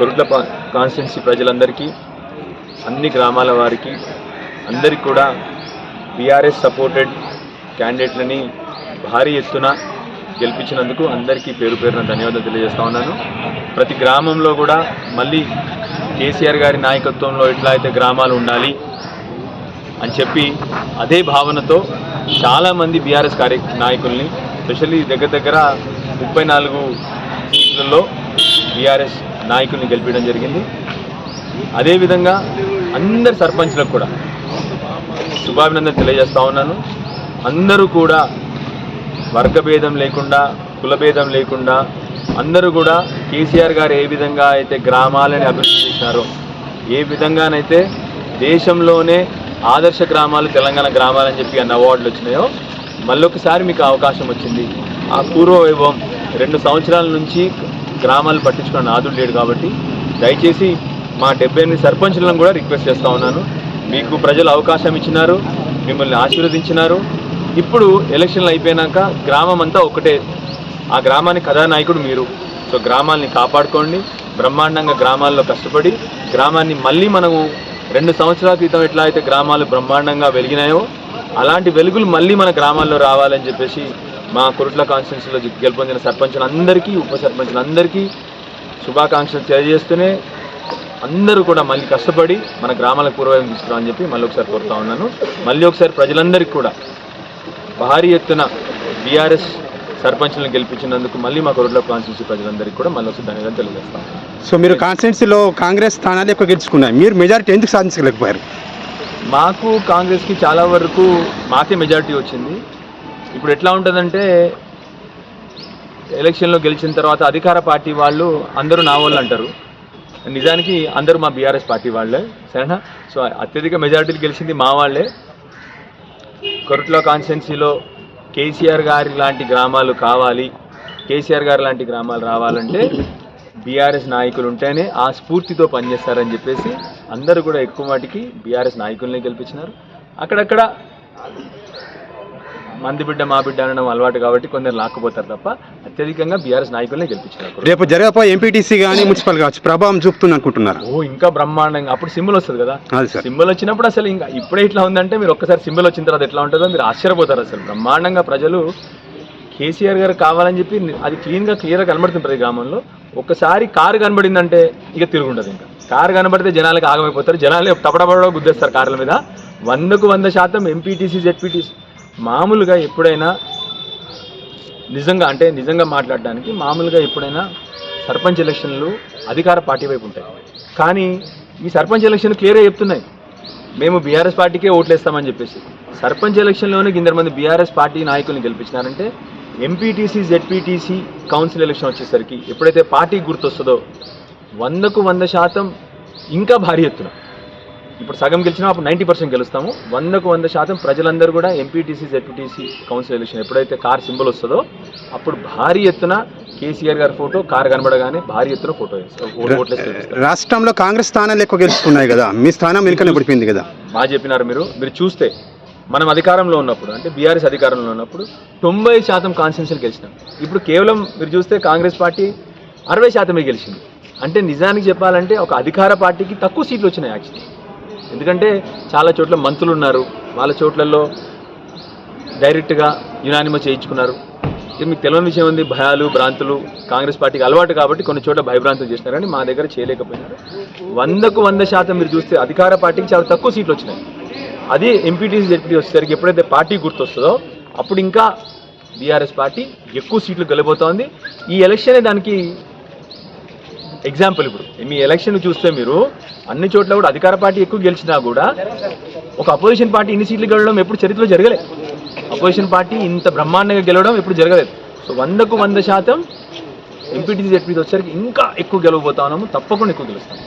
Korutla constituency ప్రజలందరికీ అన్ని గ్రామాల వారికి అందరికీ కూడా బీఆర్ఎస్ సపోర్టెడ్ క్యాండిడేట్లని భారీ ఎత్తున గెలిపించినందుకు అందరికీ పేరు పేరున ధన్యవాదాలు తెలియజేస్తా ఉన్నాను. ప్రతి గ్రామంలో కూడా మళ్ళీ కేసీఆర్ గారి నాయకత్వంలో ఎట్లా అయితే గ్రామాలు ఉండాలి అని చెప్పి అదే భావనతో చాలామంది బీఆర్ఎస్ కార్య నాయకుల్ని స్పెషల్లీ దగ్గర దగ్గర ముప్పై నాలుగు సీట్లలో బీఆర్ఎస్ నాయకుల్ని గెలిపించడం జరిగింది. అదేవిధంగా అందరి సర్పంచ్లకు కూడా శుభాభినందన తెలియజేస్తా ఉన్నాను. అందరూ కూడా వర్గభేదం లేకుండా కులభేదం లేకుండా అందరూ కూడా కేసీఆర్ గారు ఏ విధంగా అయితే గ్రామాలని అభివృద్ధి చేసినారో ఏ విధంగానైతే దేశంలోనే ఆదర్శ గ్రామాలు తెలంగాణ గ్రామాలని చెప్పి అన్న అవార్డులు వచ్చినాయో మళ్ళొకసారి మీకు అవకాశం వచ్చింది. ఆ పూర్వ వైభవం రెండు సంవత్సరాల నుంచి గ్రామాలు పట్టించుకున్న నాదుడు లేడు కాబట్టి దయచేసి మా డెబ్బై ఎనిమిది సర్పంచులను కూడా రిక్వెస్ట్ చేస్తూ ఉన్నాను. మీకు ప్రజలు అవకాశం ఇచ్చినారు మిమ్మల్ని ఆశీర్వదించినారు. ఇప్పుడు ఎలక్షన్లు అయిపోయినాక గ్రామం అంతా ఒకటే. ఆ గ్రామానికి కథానాయకుడు మీరు. సో గ్రామాల్ని కాపాడుకోండి. బ్రహ్మాండంగా గ్రామాల్లో కష్టపడి గ్రామాన్ని మళ్ళీ మనము రెండు సంవత్సరాల క్రితం ఎట్లా అయితే గ్రామాలు బ్రహ్మాండంగా వెలిగినాయో అలాంటి వెలుగులు మళ్ళీ మన గ్రామాల్లో రావాలని చెప్పేసి మా కురుట్ల కాన్స్టిట్యున్సీలో గెలుపొందిన సర్పంచులందరికీ ఉప సర్పంచులందరికీ శుభాకాంక్షలు తెలియజేస్తూనే అందరూ కూడా మళ్ళీ కష్టపడి మన గ్రామాలకు పూర్వం తీసుకురావని చెప్పి మళ్ళీ ఒకసారి కోరుతా ఉన్నాను. మళ్ళీ ఒకసారి ప్రజలందరికీ కూడా భారీ ఎత్తున బీఆర్ఎస్ సర్పంచ్లను గెలిపించినందుకు మళ్ళీ మా కొరట్ల కాన్స్టిట్యూన్సీ ప్రజలందరికీ కూడా మళ్ళీ ఒకసారి ధన్యవాదాలు తెలియజేస్తాం సో మీరు కాన్స్టిట్యున్సీలో కాంగ్రెస్ స్థానాలు ఎక్కువ గెలుచుకున్నారు మీరు మెజారిటీ ఎందుకు సాధించలేకపోయారు? మాకు కాంగ్రెస్కి చాలా వరకు మాకే మెజారిటీ వచ్చింది. ఇప్పుడు ఎట్లా ఉంటుందంటే ఎలక్షన్లో గెలిచిన తర్వాత అధికార పార్టీ వాళ్ళు అందరూ నా వాళ్ళు అంటారు. నిజానికి అందరూ మా బీఆర్ఎస్ పార్టీ వాళ్ళే సరేనా? సో అత్యధిక మెజారిటీలు గెలిచింది మా వాళ్ళే. కొరట్లో కాన్స్టిట్యున్సీలో కేసీఆర్ గారి లాంటి గ్రామాలు కావాలి కేసీఆర్ గారి లాంటి గ్రామాలు రావాలంటే బీఆర్ఎస్ నాయకులు ఉంటేనే ఆ స్ఫూర్తితో పనిచేస్తారని చెప్పేసి అందరూ కూడా ఎక్కువ వాటికి బీఆర్ఎస్ నాయకుల్ని గెలిపించినారు. అక్కడక్కడ మంది బిడ్డ మా బిడ్డ అనడం అలవాటు కాబట్టి కొందరు లాక్కుపోతారు తప్ప అత్యధికంగా బీఆర్ఎస్ నాయకుల్ని గెలిపించినారు రేపు జరగబోయే ఎంపీటీసీ కానీ మున్సిపల్ కావచ్చు. ప్రభావం చూపుతుంది అనుకుంటున్నారు? ఓ ఇంకా బ్రహ్మాండంగా. అప్పుడు సింబల్ వస్తుంది కదా. సింబల్ వచ్చినప్పుడు అసలు ఇంకా ఇప్పుడే ఇట్లా ఉందంటే మీరు ఒక్కసారి సింబల్ వచ్చిన తర్వాత ఎట్లా ఉంటుందో మీరు ఆశ్చర్యపోతారు అసలు. బ్రహ్మాండంగా ప్రజలు కేసీఆర్ గారు కావాలని చెప్పి అది క్లీన్గా క్లియర్గా కనబడుతుంది ప్రతి గ్రామంలో. ఒక్కసారి కారు కనబడిందంటే ఇక తిరుగుంటుంది ఇంకా. కారు కనబడితే జనాలకు ఆగమైపోతారు. జనాలు టపటపడో గుద్దేస్తారు కార్ల మీద వందకు వంద శాతం ఎంపీటీసీ జెడ్పీటీసీ మామూలుగా ఎప్పుడైనా నిజంగా అంటే నిజంగా మాట్లాడడానికి మామూలుగా ఎప్పుడైనా సర్పంచ్ ఎలక్షన్లు అధికార పార్టీ వైపు ఉంటాయి. కానీ ఈ సర్పంచ్ ఎలక్షన్ క్లియర్గా చెప్తున్నాయి. మేము బీఆర్ఎస్ పార్టీకే ఓట్లేస్తామని చెప్పేసి. సర్పంచ్ ఎలక్షన్లోనే ఇందరు మంది బీఆర్ఎస్ పార్టీ నాయకుల్ని గెలిపించినారంటే ఎంపీటీసీ జెడ్పీటీసీ కౌన్సిల్ ఎలక్షన్ వచ్చేసరికి ఎప్పుడైతే పార్టీ గుర్తొస్తుందో వందకు వంద శాతం ఇంకా భారీ ఎత్తున. ఇప్పుడు సగం గెలిచినా అప్పుడు నైంటీ పర్సెంట్ గెలుస్తాము. వందకు వంద శాతం ప్రజలందరూ కూడా ఎంపీటీసీ జెడ్పీటీసీ కౌన్సిల్ ఎలక్షన్ ఎప్పుడైతే కార్ సింబల్ వస్తుందో అప్పుడు భారీ ఎత్తున కేసీఆర్ గారి ఫోటో కార్ కనబడగానే భారీ ఎత్తున ఫోటో. రాష్ట్రంలో కాంగ్రెస్ స్థానాలు ఎక్కువ గెలుచుకున్నాయి కదా మీ స్థానం వెనుకనే పడిపోయింది కదా. బాగా చెప్పినారు మీరు. మీరు చూస్తే మనం అధికారంలో ఉన్నప్పుడు అంటే బీఆర్ఎస్ అధికారంలో ఉన్నప్పుడు తొంభై శాతం కాన్స్టిట్యూన్సీలు గెలిచినాం. ఇప్పుడు కేవలం మీరు చూస్తే కాంగ్రెస్ పార్టీ అరవై శాతమే గెలిచింది. అంటే నిజానికి చెప్పాలంటే ఒక అధికార పార్టీకి తక్కువ సీట్లు వచ్చినాయి యాక్చువల్లీ ఎందుకంటే చాలా చోట్ల మంత్రులు ఉన్నారు. వాళ్ళ చోట్లలో డైరెక్ట్గా యునానిమస్ చేయించుకున్నారు. ఇది మీకు తెలియని విషయం ఉంది. భయాలు భ్రాంతులు కాంగ్రెస్ పార్టీకి అలవాటు కాబట్టి కొన్ని చోట్ల భయభ్రాంతులు చేసినారు కానీ మా దగ్గర చేయలేకపోయినారు. వందకు వంద శాతం మీరు చూస్తే అధికార పార్టీకి చాలా తక్కువ సీట్లు వచ్చినాయి. అదే ఎంపీటీసీ జెడ్పీ వచ్చేసరికి ఎప్పుడైతే పార్టీ గుర్తొస్తుందో అప్పుడు ఇంకా బీఆర్ఎస్ పార్టీ ఎక్కువ సీట్లు గెలిపోతోంది ఈ ఎలక్షనే దానికి ఎగ్జాంపుల్ ఇప్పుడు. మీ ఎలక్షన్ చూస్తే మీరు అన్ని చోట్ల కూడా అధికార పార్టీ ఎక్కువ గెలిచినా కూడా ఒక అపోజిషన్ పార్టీ ఇన్ని సీట్లు గెలవడం ఎప్పుడు చరిత్రలో జరగలేదు అపోజిషన్ పార్టీ ఇంత బ్రహ్మాండంగా గెలవడం ఎప్పుడు జరగలేదు. సో వందకు వంద శాతం ఎంపీటీసీ జెడ్పీ వచ్చేసరికి ఇంకా ఎక్కువ గెలవబోతా ఉన్నాము. తప్పకుండా ఎక్కువ గెలుస్తాము